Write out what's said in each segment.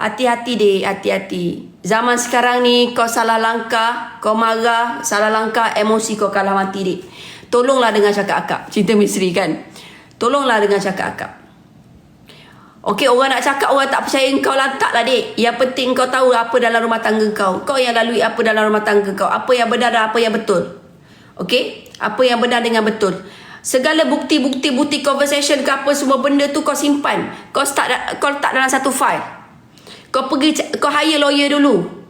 Hati-hati deh, hati-hati. Zaman sekarang ni kau salah langkah, kau marah, salah langkah, emosi kau kalah mati dek. Tolonglah dengan cakap akak. Cinta misteri kan? Tolonglah dengan cakap akak. Okey, orang nak cakap orang tak percaya kau lah dek. Yang penting kau tahu apa dalam rumah tangga kau. Kau yang lalui apa dalam rumah tangga kau. Apa yang benar dan apa yang betul. Okey? Apa yang benar dengan betul. Segala bukti-bukti bukti conversation ke apa semua benda tu kau simpan. Kau start kau letak dalam satu file. Kau pergi kau hire lawyer dulu.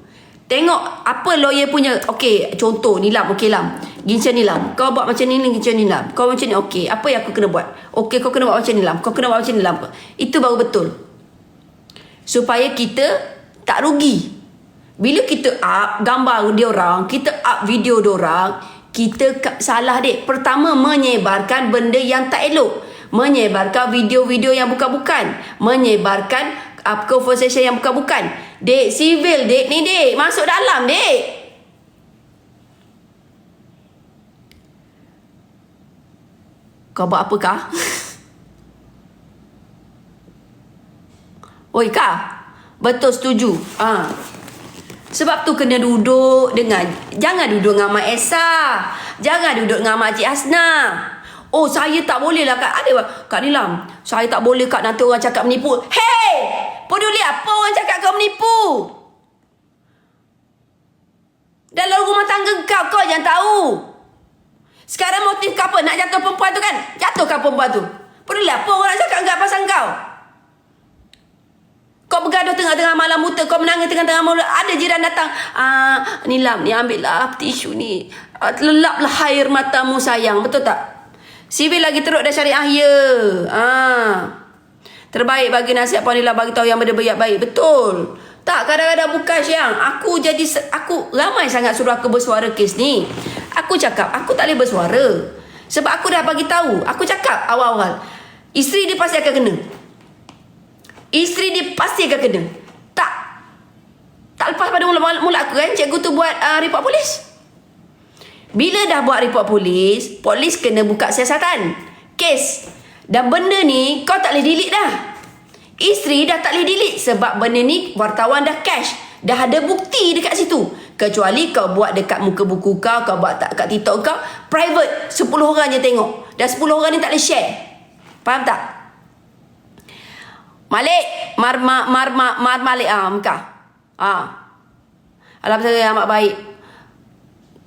Tengok apa lawyer punya. Okey, contoh Nilam, okey Lam. Ginchan Nilam. Kau buat macam ni ni Ginchan Nilam. Kau macam ni okey. Apa yang aku kena buat? Okey, kau kena buat macam ni Lam. Kau kena buat macam ni Lam. Itu baru betul. Supaya kita tak rugi. Bila kita up gambar dia orang, kita up video dia orang, kita salah dek. Pertama menyebarkan benda yang tak elok. Menyebarkan video-video yang bukan-bukan. Menyebarkan uh, conversation yang bukan-bukan. Dek, civil dek ni dek. Masuk dalam dek. Kau buat apa kah? Oi kah? Betul setuju. Ha. Sebab tu kena duduk dengan jangan duduk dengan Mak Esa. Jangan duduk dengan Mak Cik Hasna. Oh saya tak boleh lah Kak. Ada Kak Nilam Saya tak boleh Kak Nanti orang cakap menipu. Hey! Peduli apa orang cakap kau menipu? Dalam rumah tangga kau Kau yang tahu. Sekarang motif kau apa? Nak jatuh perempuan tu kan? Jatuhkan perempuan tu. Peduli apa orang cakap Enggak pasal kau? Kau bergaduh tengah-tengah malam buta Kau menangis tengah-tengah malam Ada jiran datang ah, ni ambil lah tisu ni. Ah, Lelaplah air matamu sayang. Betul tak? Sivil lagi teruk dah syariah ya. Ha. Terbaik bagi nasihat Puan bagi tahu yang benda baik Betul. Tak kadang-kadang bukan siang. Aku jadi aku ramai sangat suruh aku bersuara kes ni. Aku cakap aku tak boleh bersuara. Sebab aku dah bagi tahu. Aku cakap awal-awal. Isteri dia pasti akan kena. Isteri dia pasti akan kena. Tak. Tak lepas pada mula-mula aku kan. Cikgu tu buat uh, report polis. Bila dah buat report polis, polis kena buka siasatan. Kes. Dan benda ni kau tak boleh delete dah. Isteri dah tak boleh delete sebab benda ni wartawan dah cash. Dah ada bukti dekat situ. Kecuali kau buat dekat muka buku kau, kau buat tak kat TikTok kau, private. 10 orang je tengok. Dan 10 orang ni tak boleh share. Faham tak? Malik, mar mar mar mar, Malik ah muka. Ah. Alhamdulillah amat baik.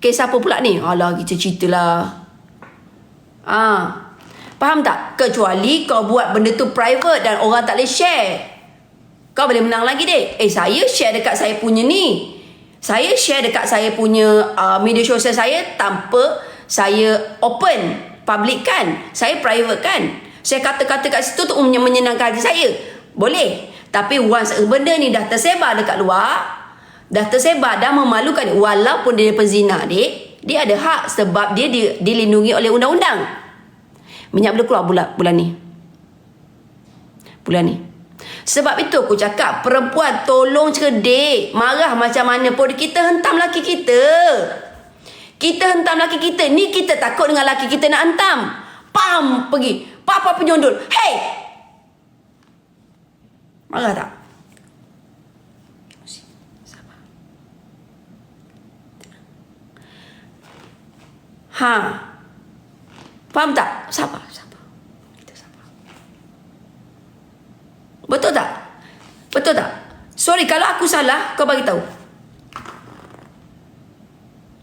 Kes apa pula ni? Alah, kita cerita lah. Ha. Faham tak? Kecuali kau buat benda tu private dan orang tak boleh share. Kau boleh menang lagi dek. Eh, saya share dekat saya punya ni. Saya share dekat saya punya uh, media sosial saya tanpa saya open, public kan. Saya private kan. Saya kata-kata kat situ tu menyenangkan hati saya. Boleh. Tapi once benda ni dah tersebar dekat luar, dah tersebar dah memalukan walaupun dia penzina dek dia ada hak sebab dia dilindungi oleh undang-undang. Minyak boleh keluar bulan bulan ni. Bulan ni. Sebab itu aku cakap perempuan tolong cerdik marah macam mana pun kita hentam laki kita. Kita hentam laki kita ni kita takut dengan laki kita nak hentam. Pam pergi. Papa penyondol hey! Marah tak Ha. Faham tak? Sabar, sabar. Kita sabar. Betul tak? Betul tak? Sorry kalau aku salah, kau bagi tahu.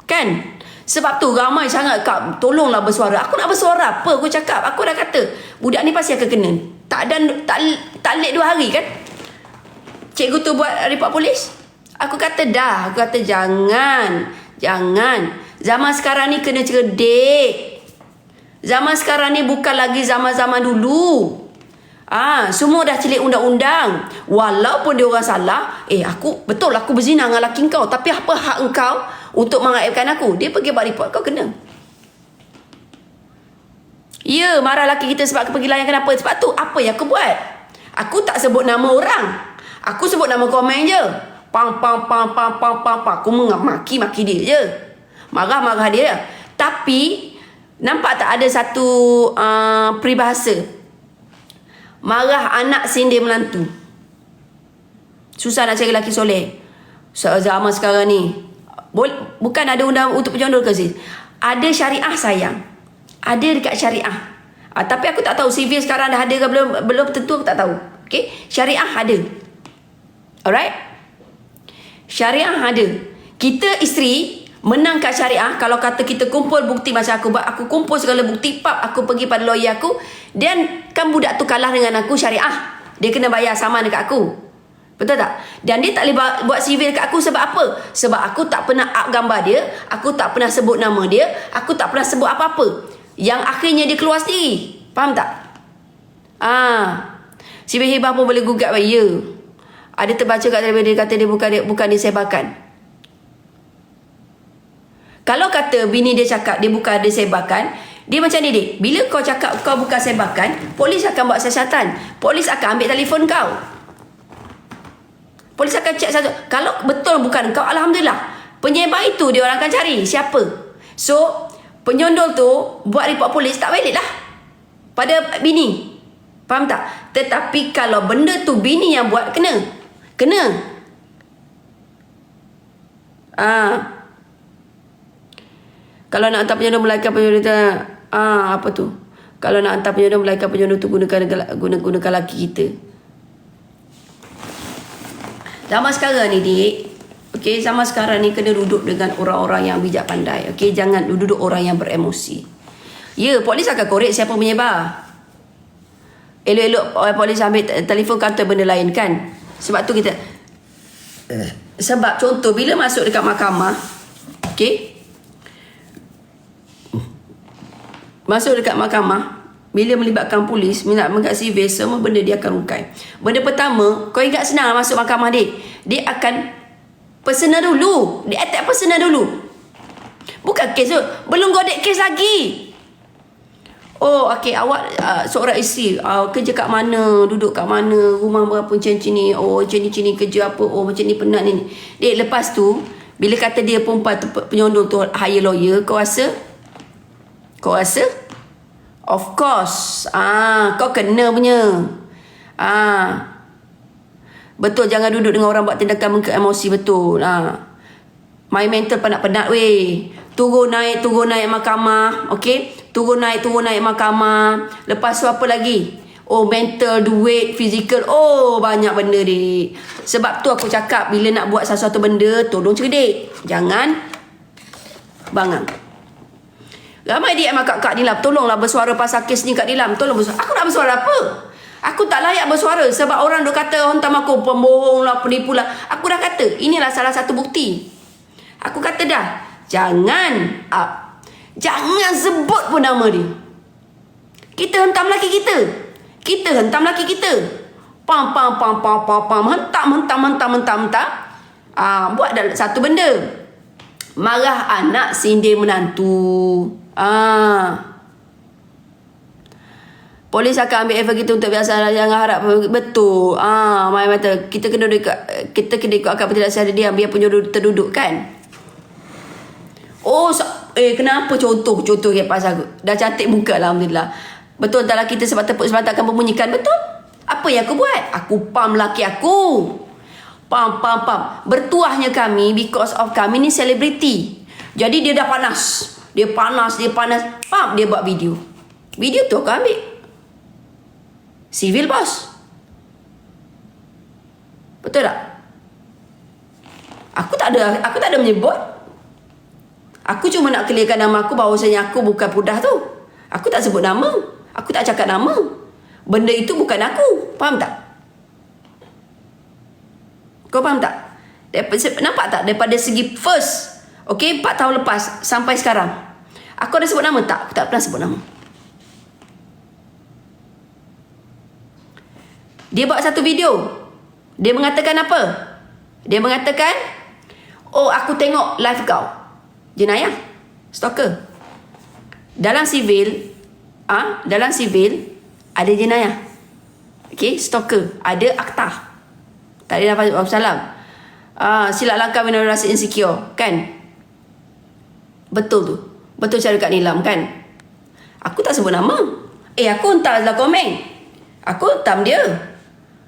Kan? Sebab tu ramai sangat kak tolonglah bersuara. Aku nak bersuara apa? Aku cakap, aku dah kata budak ni pasti akan kena. Tak ada tak tak late dua hari kan? Cikgu tu buat report polis. Aku kata dah, aku kata jangan. Jangan. Zaman sekarang ni kena cerdik. Zaman sekarang ni bukan lagi zaman-zaman dulu. Ah, semua dah celik undang-undang. Walaupun dia orang salah, eh aku betul aku berzina dengan laki kau, tapi apa hak engkau untuk mengaibkan aku? Dia pergi buat report kau kena. Ya, marah laki kita sebab aku pergi layan kenapa? Sebab tu apa yang aku buat? Aku tak sebut nama orang. Aku sebut nama komen je. Pang pang pang pang pang pang pang. Aku maki-maki dia je. Marah-marah dia. Tapi nampak tak ada satu uh, peribahasa. Marah anak sindir melantu. Susah nak cari lelaki soleh. Zaman sekarang ni. Bukan ada undang untuk penyondol ke sis? Ada syariah sayang. Ada dekat syariah. Ah, tapi aku tak tahu civil sekarang dah ada ke belum belum tentu aku tak tahu. Okay? Syariah ada. Alright? Syariah ada. Kita isteri menang kat syariah kalau kata kita kumpul bukti macam aku buat aku kumpul segala bukti pap aku pergi pada lawyer aku dan kan budak tu kalah dengan aku syariah dia kena bayar sama dekat aku. Betul tak? Dan dia tak boleh buat civil dekat aku sebab apa? Sebab aku tak pernah up gambar dia aku tak pernah sebut nama dia aku tak pernah sebut apa-apa. Yang akhirnya dia keluar sendiri. Faham tak? Ah civil hebah pun boleh gugat ya. Ada terbaca kat telefon dia kata dia bukan dia bukan disebarkan kalau kata bini dia cakap dia bukan ada sebakan, dia macam ni dik. Bila kau cakap kau bukan sebakan, polis akan buat siasatan. Polis akan ambil telefon kau. Polis akan cek satu. Kalau betul bukan kau, Alhamdulillah. Penyebar itu dia orang akan cari. Siapa? So, penyondol tu buat report polis tak valid lah. Pada bini. Faham tak? Tetapi kalau benda tu bini yang buat, kena. Kena. Ah. Kalau nak hantar penyondong melaikan penyondong tu ah apa tu? Kalau nak hantar penyondong melaikan penyondong tu gunakan guna gunakan laki kita. Zaman sekarang ni dik, okey zaman sekarang ni kena duduk dengan orang-orang yang bijak pandai. Okey jangan duduk orang yang beremosi. Ya, polis akan korek siapa menyebar. Elok-elok polis ambil telefon kantor benda lain kan. Sebab tu kita eh. sebab contoh bila masuk dekat mahkamah, okey, Masuk dekat mahkamah bila melibatkan polis, minat mengkat sivil, semua benda dia akan rungkai. Benda pertama, kau ingat senang masuk mahkamah dia. Dia akan personal dulu. Dia attack personal dulu. Bukan kes tu. Belum godek kes lagi. Oh, okey. Awak uh, seorang isteri. Uh, kerja kat mana? Duduk kat mana? Rumah berapa macam ni? Oh, macam ni, macam ni. Kerja apa? Oh, macam ni penat ni. Dia lepas tu, bila kata dia perempuan tu, penyondong tu hire lawyer, kau rasa? Kau rasa? Of course. Ah, kau kena punya. Ah. Betul jangan duduk dengan orang buat tindakan mengke emosi betul. Ah. My mental penat-penat weh. Turun naik, turun naik mahkamah. Okay? Turun naik, turun naik mahkamah. Lepas tu apa lagi? Oh mental, duit, fizikal. Oh banyak benda dik. Sebab tu aku cakap bila nak buat sesuatu benda, tolong cerdik. Jangan bangang. Ramai dia mak kak Nilam Tolonglah bersuara pasal kes ni Kak Nilam Tolong bersuara. Aku nak bersuara apa? Aku tak layak bersuara Sebab orang dah kata Hantam aku pembohong lah Penipu lah. Aku dah kata Inilah salah satu bukti. Aku kata dah Jangan uh, Jangan sebut pun nama dia. Kita hentam laki kita. Kita hentam laki kita. Pam pam pam pam pam pam. Hentam hentam hentam hentam hentam. Uh, Buat satu benda. Marah anak sindir menantu Ah. Polis akan ambil effort kita untuk biasa jangan harap betul. Ah, mai mata kita kena dekat kita kena ikut akal tidak saya dia biar punya terduduk kan. Oh, eh kenapa contoh contoh ke pasal aku? Dah cantik muka alhamdulillah. Betul tak kita sebab tepuk sebab akan membunyikan betul? Apa yang aku buat? Aku pam laki aku. Pam pam pam. Bertuahnya kami because of kami ni selebriti. Jadi dia dah panas. Dia panas, dia panas. Pam, dia buat video. Video tu aku ambil. Civil bos. Betul tak? Aku tak ada aku tak ada menyebut. Aku cuma nak clearkan nama aku bahawasanya aku bukan pudah tu. Aku tak sebut nama. Aku tak cakap nama. Benda itu bukan aku. Faham tak? Kau faham tak? Nampak tak? Daripada segi first Okey, 4 tahun lepas sampai sekarang. Aku ada sebut nama tak? Aku tak pernah sebut nama. Dia buat satu video. Dia mengatakan apa? Dia mengatakan, "Oh, aku tengok live kau." Jenayah. Stalker. Dalam sivil, ah, ha? dalam sivil ada jenayah. Okey, stalker, ada akta. Tak ada apa-apa salam. Ah, silap langkah rasa insecure, kan? Betul tu. Betul cara Kak Nilam kan? Aku tak sebut nama. Eh aku dalam komen. Aku tam dia.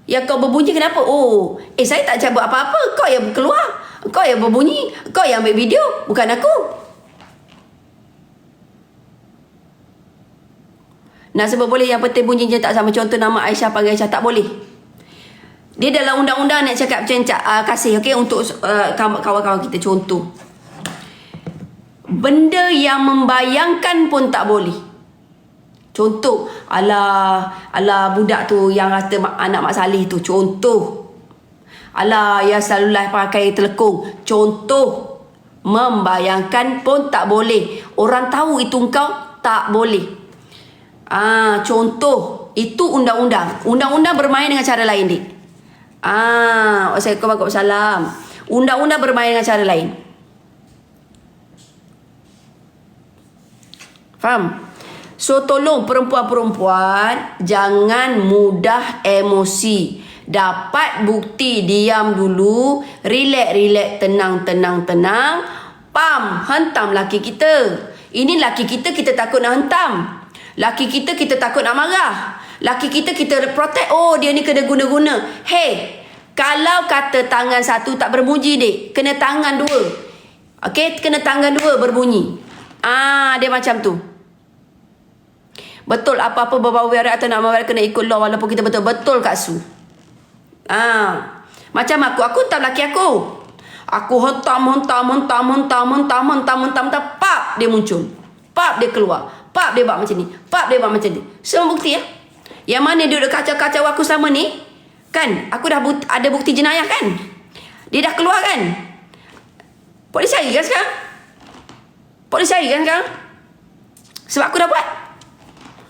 Yang kau berbunyi kenapa? Oh, eh saya tak cabut apa-apa. Kau yang keluar. Kau yang berbunyi. Kau yang ambil video. Bukan aku. Nak sebut boleh yang penting bunyi je tak sama. Contoh nama Aisyah panggil Aisyah. Tak boleh. Dia dalam undang-undang nak cakap macam uh, kasih. Okay, untuk uh, kawan-kawan kita. Contoh. Benda yang membayangkan pun tak boleh. Contoh ala ala budak tu yang kata anak Mak Saleh tu contoh. Ala yang selalu lah pakai telekung. Contoh membayangkan pun tak boleh. Orang tahu itu engkau tak boleh. Ah, contoh itu undang-undang. Undang-undang bermain dengan cara lain, Dik. Ah, Assalamualaikum warahmatullahi Undang-undang bermain dengan cara lain. Faham? So tolong perempuan-perempuan jangan mudah emosi. Dapat bukti diam dulu, relax relax tenang tenang tenang. Pam, hentam laki kita. Ini laki kita kita takut nak hentam. Laki kita kita takut nak marah. Laki kita kita protect. Oh, dia ni kena guna-guna. Hey, kalau kata tangan satu tak berbunyi dek, kena tangan dua. Okey, kena tangan dua berbunyi. Ah, dia macam tu. Betul apa-apa berbau wiara atau nak mawar kena ikut law walaupun kita betul-betul kat su. Ah. Macam aku, aku tak laki aku. Aku hentam, hentam, hentam, hentam, hentam, hentam, hentam, hentam, pap dia muncul. Pap dia keluar. Pap dia buat macam ni. Pap dia buat macam ni. Semua bukti ya. Yang mana dia duduk kacau-kacau aku sama ni? Kan? Aku dah bukti, ada bukti jenayah kan? Dia dah keluar kan? Polis cari kan sekarang? Polis cari kan sekarang? Sebab aku dah buat.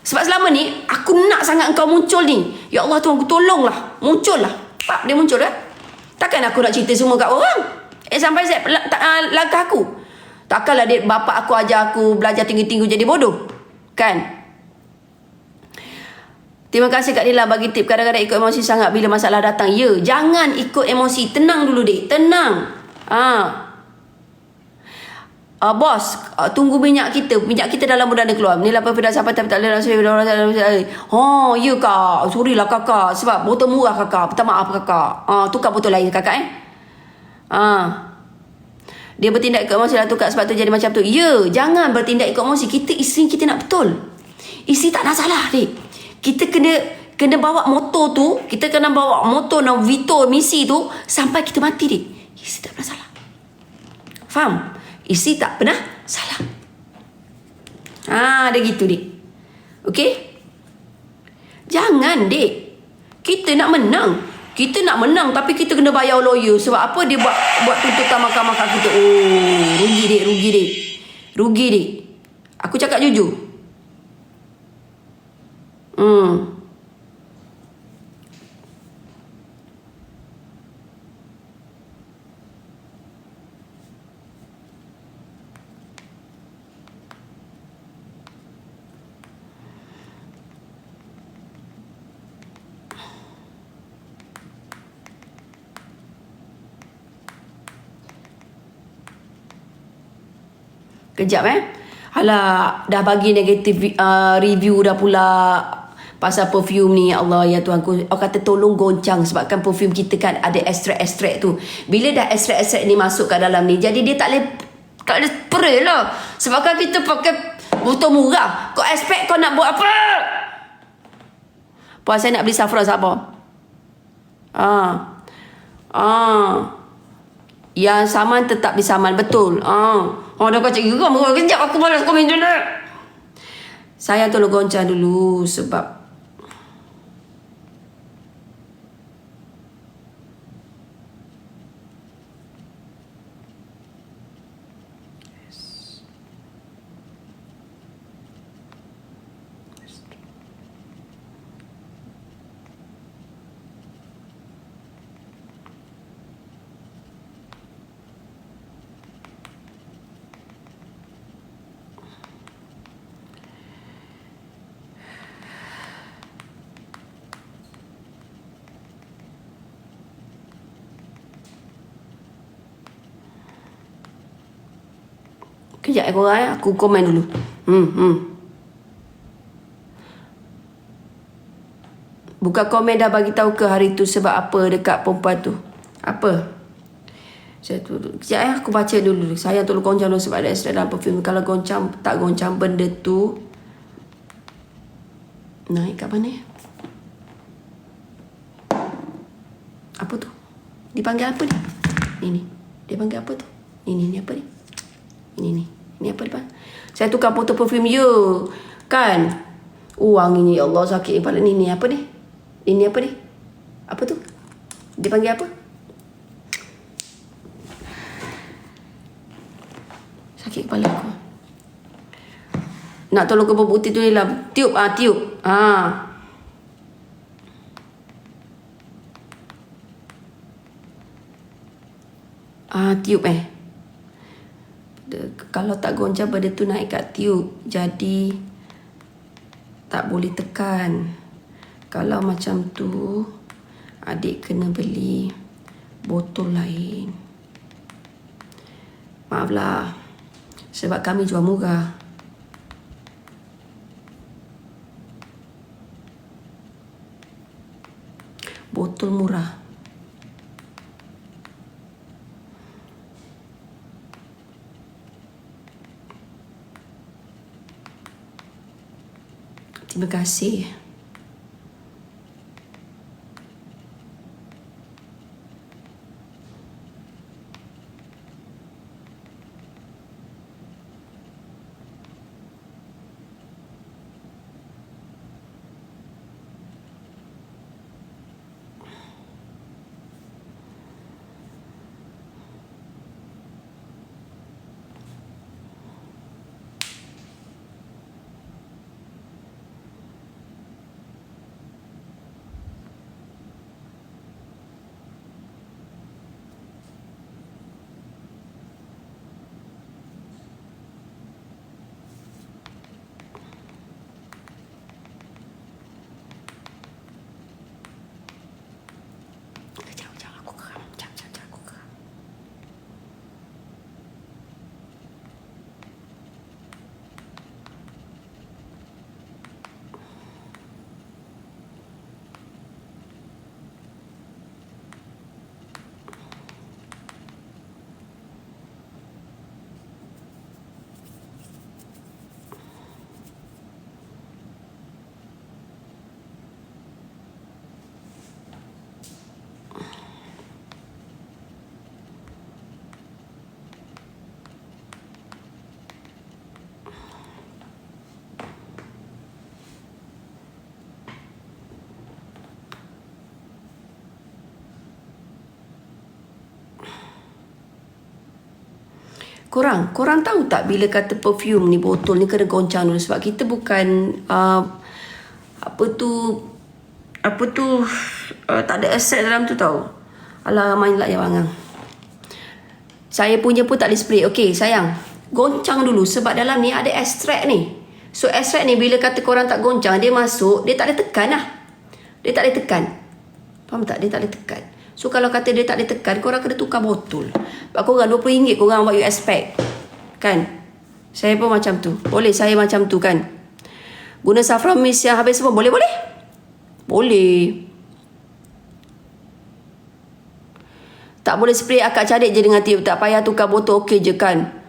Sebab selama ni aku nak sangat engkau muncul ni. Ya Allah Tuhan aku tolonglah. Muncullah. Pak dia muncul kan? Takkan aku nak cerita semua kat orang? Eh sampai saya tak uh, langkah aku. Takkanlah dia bapak aku ajar aku belajar tinggi-tinggi jadi bodoh. Kan? Terima kasih Kak Dila bagi tip kadang-kadang ikut emosi sangat bila masalah datang. Ya, jangan ikut emosi. Tenang dulu dek. Tenang. Ah, uh, bos uh, tunggu minyak kita minyak kita dalam bulan dia keluar ni lah apa dah sampai tak tak ada oh ya kak sorry lah kakak sebab botol murah kakak minta maaf kakak uh, tukar botol lain kakak eh uh. dia bertindak ikut emosi lah tukar sebab tu jadi macam tu ya jangan bertindak ikut emosi kita isteri kita nak betul isteri tak nak salah dek kita kena kena bawa motor tu kita kena bawa motor nak Vito misi tu sampai kita mati dek isteri tak pernah salah faham Isi tak pernah salah. Ah, ada gitu, Dik. Okey? Jangan, Dik. Kita nak menang. Kita nak menang tapi kita kena bayar lawyer. Sebab apa dia buat buat tuntutan mahkamah kat kita? Oh, rugi, Dik. Rugi, Dik. Rugi, Dik. Aku cakap jujur. Hmm. Kejap eh. Alah, dah bagi negatif uh, review dah pula pasal perfume ni. Allah, ya Tuhan ku. Aku kata tolong goncang sebabkan perfume kita kan ada ekstrak-ekstrak tu. Bila dah ekstrak-ekstrak ni masuk ke dalam ni, jadi dia tak boleh tak boleh spray lah. Sebabkan kita pakai botol murah. Kau expect kau nak buat apa? Puan saya nak beli saffron siapa? Ah. Ah. Yang saman tetap di saman betul. Ah. Oh dah kacau geram Kejap aku malas komen dulu Saya tolong goncang dulu Sebab Kejap korang eh. Aku komen dulu. Hmm, hmm. Buka komen dah bagi tahu ke hari tu sebab apa dekat perempuan tu. Apa? Saya tu Sekejap eh aku baca dulu. Saya tolong goncang dulu sebab ada extra dalam perfume. Kalau goncang tak goncang benda tu naik kat mana? Apa tu? Dipanggil apa ni? Ini. Dia panggil apa tu? Ini ni apa ni? Ini ni. Ini apa depan? Saya tukar botol perfume you. Kan? Oh wanginya ya Allah sakit kepala ni. Ni apa ni? Ini apa ni? Apa tu? Dia panggil apa? Sakit kepala aku. Nak tolong ke putih tu ni lah. Tiup ah, tiup. Ah. Ah, tiup eh. Kalau tak goncang benda tu naik kat tiup. Jadi tak boleh tekan. Kalau macam tu adik kena beli botol lain. Maaflah. Sebab kami jual murah. Botol murah. Terima kasih. Korang, korang tahu tak bila kata perfume ni botol ni kena goncang dulu sebab kita bukan uh, apa tu apa tu uh, tak ada aset dalam tu tau. Alah main lah ya bangang. Saya punya pun tak boleh spray. Okey, sayang. Goncang dulu sebab dalam ni ada ekstrak ni. So ekstrak ni bila kata korang tak goncang, dia masuk, dia tak boleh tekan lah. Dia tak boleh tekan. Faham tak? Dia tak boleh tekan. So kalau kata dia tak boleh tekan, korang kena tukar botol. Sebab korang RM20 korang buat you expect. Kan? Saya pun macam tu. Boleh saya macam tu kan? Guna saffron mist yang habis semua. Boleh boleh? Boleh. Tak boleh spray akak cadik je dengan tiup. Tak payah tukar botol okey je kan?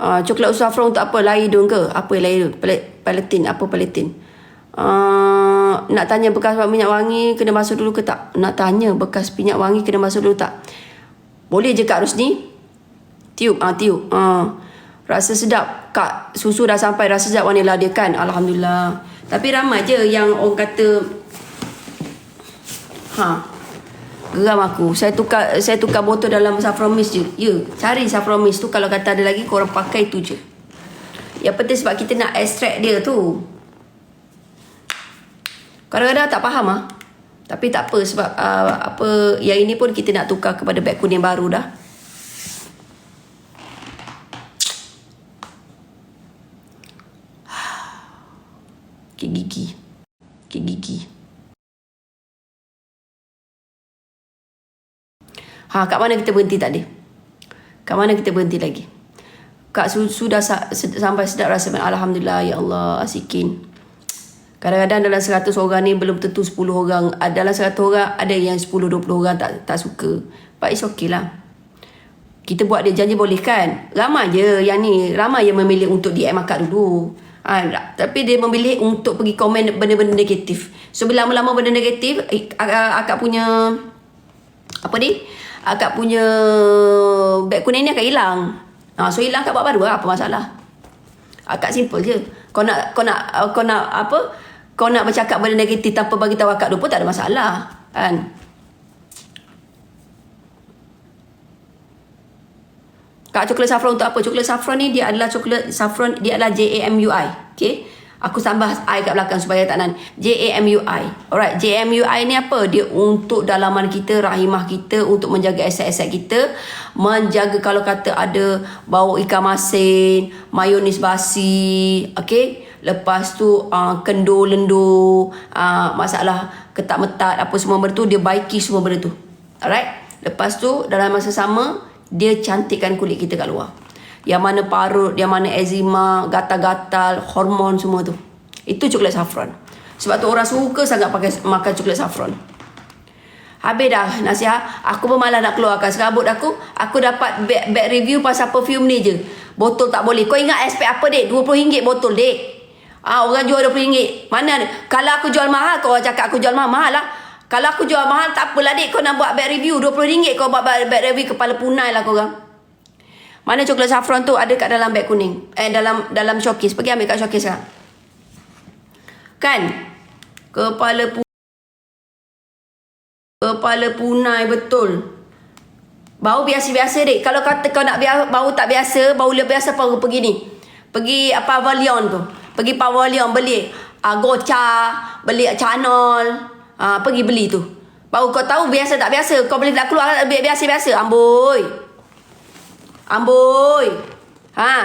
Uh, coklat saffron tak apa? Lain dong ke? Apa lain? Paletin. Apa paletin? Uh, nak tanya bekas minyak wangi kena basuh dulu ke tak? Nak tanya bekas minyak wangi kena basuh dulu tak? Boleh je Kak Rusni? Tiup, ah tiup. Ah. Rasa sedap. Kak, susu dah sampai rasa sedap wanita dia kan? Alhamdulillah. Tapi ramai je yang orang kata ha. Geram aku. Saya tukar saya tukar botol dalam saffron mist je. Ya, cari saffron mist tu kalau kata ada lagi korang pakai tu je. Yang penting sebab kita nak extract dia tu. Kadang-kadang tak faham ah. Tapi tak apa sebab uh, apa yang ini pun kita nak tukar kepada beg kuning baru dah. Kek gigi. Kek gigi. Ha, kat mana kita berhenti tadi? Kat mana kita berhenti lagi? Kak sudah sampai sedap rasa Alhamdulillah ya Allah asikin. Kadang-kadang dalam 100 orang ni belum tentu 10 orang. ah, Dalam 100 orang ada yang 10-20 orang tak tak suka. But it's okay lah. Kita buat dia janji boleh kan? Ramai je yang ni. Ramai yang memilih untuk DM akak dulu. Ha, tapi dia memilih untuk pergi komen benda-benda negatif. So bila lama-lama benda negatif, akak, punya apa ni? Akak punya beg kuning ni akan hilang. Ha, so hilang akak buat baru lah. Apa masalah? Akak simple je. Kau nak kau nak kau nak apa? Kau nak bercakap benda negatif tanpa bagi tahu akak dulu pun tak ada masalah. Kan? Kak coklat saffron untuk apa? Coklat saffron ni dia adalah coklat saffron dia adalah J-A-M-U-I. Okay? Aku tambah I kat belakang supaya tak nan. J-A-M-U-I. Alright. J-A-M-U-I ni apa? Dia untuk dalaman kita, rahimah kita, untuk menjaga aset-aset kita. Menjaga kalau kata ada bau ikan masin, mayonis basi. Okay? Lepas tu uh, kendur lendur, uh, masalah ketak metat apa semua benda tu dia baiki semua benda tu. Alright? Lepas tu dalam masa sama dia cantikkan kulit kita kat luar. Yang mana parut, yang mana eczema, gatal-gatal, hormon semua tu. Itu coklat saffron. Sebab tu orang suka sangat pakai makan coklat saffron. Habis dah nasihat. Aku pun malah nak keluarkan serabut aku. Aku dapat bad, bad review pasal perfume ni je. Botol tak boleh. Kau ingat SP apa dek? RM20 botol dek. Ah orang jual RM20. Mana? Kalau aku jual mahal, kau orang cakap aku jual mahal, mahal lah. Kalau aku jual mahal, tak apalah dek. Kau nak buat bad review. RM20 kau buat bad review. Kepala punai lah kau orang. Mana coklat saffron tu ada kat dalam beg kuning. Eh dalam dalam showcase. Pergi ambil kat showcase sekarang. Kan? Kepala pu Kepala punai betul. Bau biasa-biasa dek. Kalau kata kau nak bau tak biasa, bau lebih biasa baru pergi ni. Pergi apa Pavilion tu. Pergi Pavilion beli uh, gocha, beli canol, uh, pergi beli tu. Baru kau tahu biasa tak biasa. Kau boleh tak keluar biasa-biasa. Amboi. Amboi. Ha.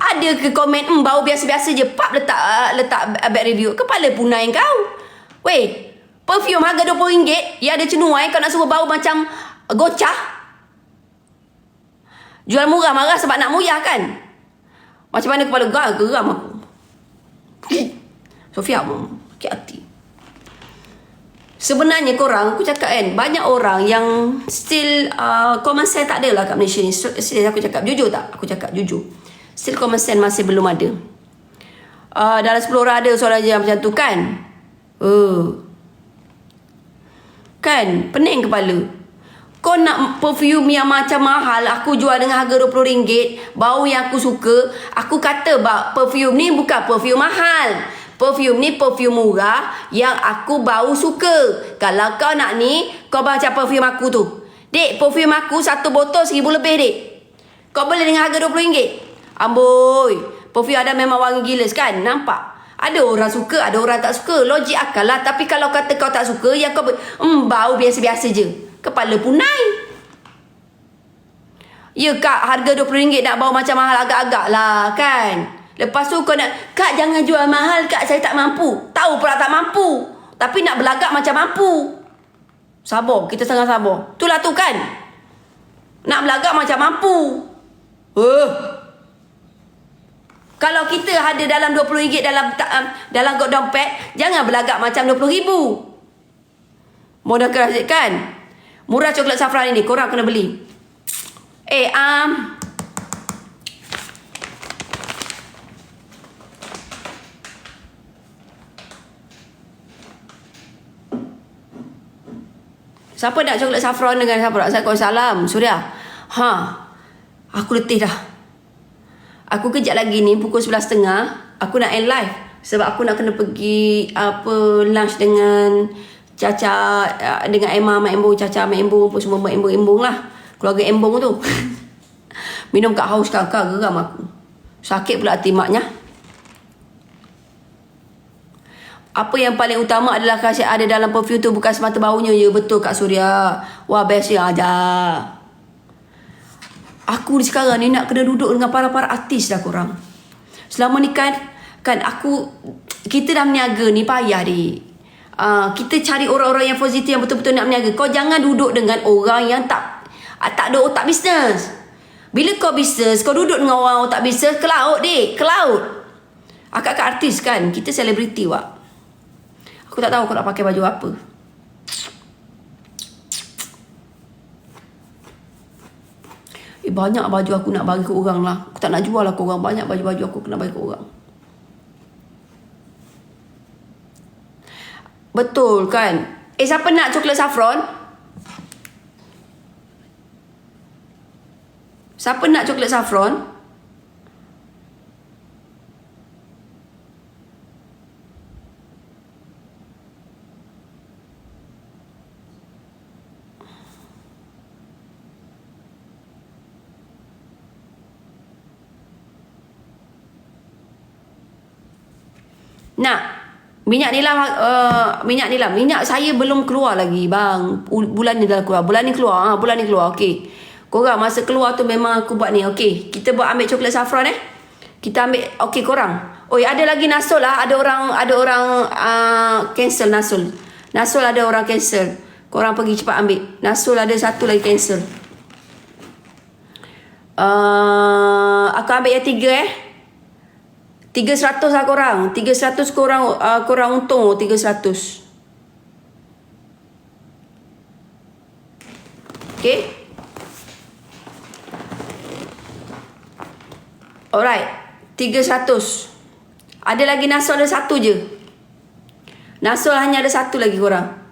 Ada ke komen hmm, bau biasa-biasa je pap letak uh, letak bad review. Kepala punai kau. Weh, perfume harga RM20 yang ada cenuai kau nak suruh bau macam gocah. Jual murah marah sebab nak murah kan? Macam mana kepala kau geram aku. Sofia sakit hati. Sebenarnya korang, aku cakap kan, banyak orang yang still uh, common sense tak ada lah kat Malaysia ni. Still aku cakap, jujur tak? Aku cakap jujur. Still common sense masih belum ada. Uh, dalam 10 orang ada seorang yang macam tu kan? Uh. Kan? Pening kepala. Kau nak perfume yang macam mahal Aku jual dengan harga RM20 Bau yang aku suka Aku kata bak perfume ni bukan perfume mahal Perfume ni perfume murah Yang aku bau suka Kalau kau nak ni Kau baca perfume aku tu Dek perfume aku satu botol seribu lebih dek Kau boleh dengan harga RM20 Amboi Perfume ada memang wangi gila kan Nampak ada orang suka, ada orang tak suka. Logik akal lah. Tapi kalau kata kau tak suka, yang kau... Hmm, bau biasa-biasa je. Kepala punai. Ya kak, harga RM20 nak bawa macam mahal agak-agak lah kan. Lepas tu kau nak, kak jangan jual mahal kak, saya tak mampu. Tahu pula tak mampu. Tapi nak berlagak macam mampu. Sabar, kita sangat sabar. Itulah tu kan. Nak berlagak macam mampu. Uh. Kalau kita ada dalam RM20 dalam dalam dompet, jangan berlagak macam RM20,000. Mudah keras kan? Murah coklat safran ini, korang kena beli. Eh, um, Siapa nak coklat safran dengan siapa? Assalamualaikum. Surya. Ha. Aku letih dah. Aku kejap lagi ni pukul 11.30 aku nak end live sebab aku nak kena pergi apa lunch dengan Caca uh, dengan Emma Mak Embong Caca Mak Embong apa semua Mak Embong Embong lah. Keluarga Embong tu. Minum kat haus kakak geram aku. Sakit pula hati maknya. Apa yang paling utama adalah kasih ada dalam perfume tu bukan semata baunya. Ya betul Kak Surya. Wah best ya aja Aku ni sekarang ni nak kena duduk dengan para-para artis dah korang. Selama ni kan, kan aku, kita dah meniaga ni payah ni. Uh, kita cari orang-orang yang positif yang betul-betul nak meniaga. Kau jangan duduk dengan orang yang tak uh, tak ada otak bisnes. Bila kau bisnes, kau duduk dengan orang otak bisnes, ke laut dek, ke laut. Akak-akak artis kan. Kita selebriti wak. Aku tak tahu aku nak pakai baju apa. Eh banyak baju aku nak bagi ke orang lah. Aku tak nak jual lah ke orang. Banyak baju-baju aku kena bagi ke orang. Betul kan? Eh siapa nak coklat saffron? Siapa nak coklat saffron? Nak Minyak ni lah uh, Minyak ni lah Minyak saya belum keluar lagi bang. Bulan ni dah keluar. Bulan ni keluar ha, Bulan ni keluar Okay Korang masa keluar tu memang aku buat ni Okay Kita buat ambil coklat saffron eh. Kita ambil Okay korang. Oh ada lagi nasul lah Ada orang Ada orang uh, Cancel nasul Nasul ada orang cancel. Korang pergi cepat ambil. Nasul ada satu lagi cancel. Uh, Aku ambil yang tiga eh Tiga seratus lah korang. Tiga seratus korang, uh, korang untung tiga seratus. Okay. Alright. Tiga seratus. Ada lagi nasul ada satu je. Nasul hanya ada satu lagi korang.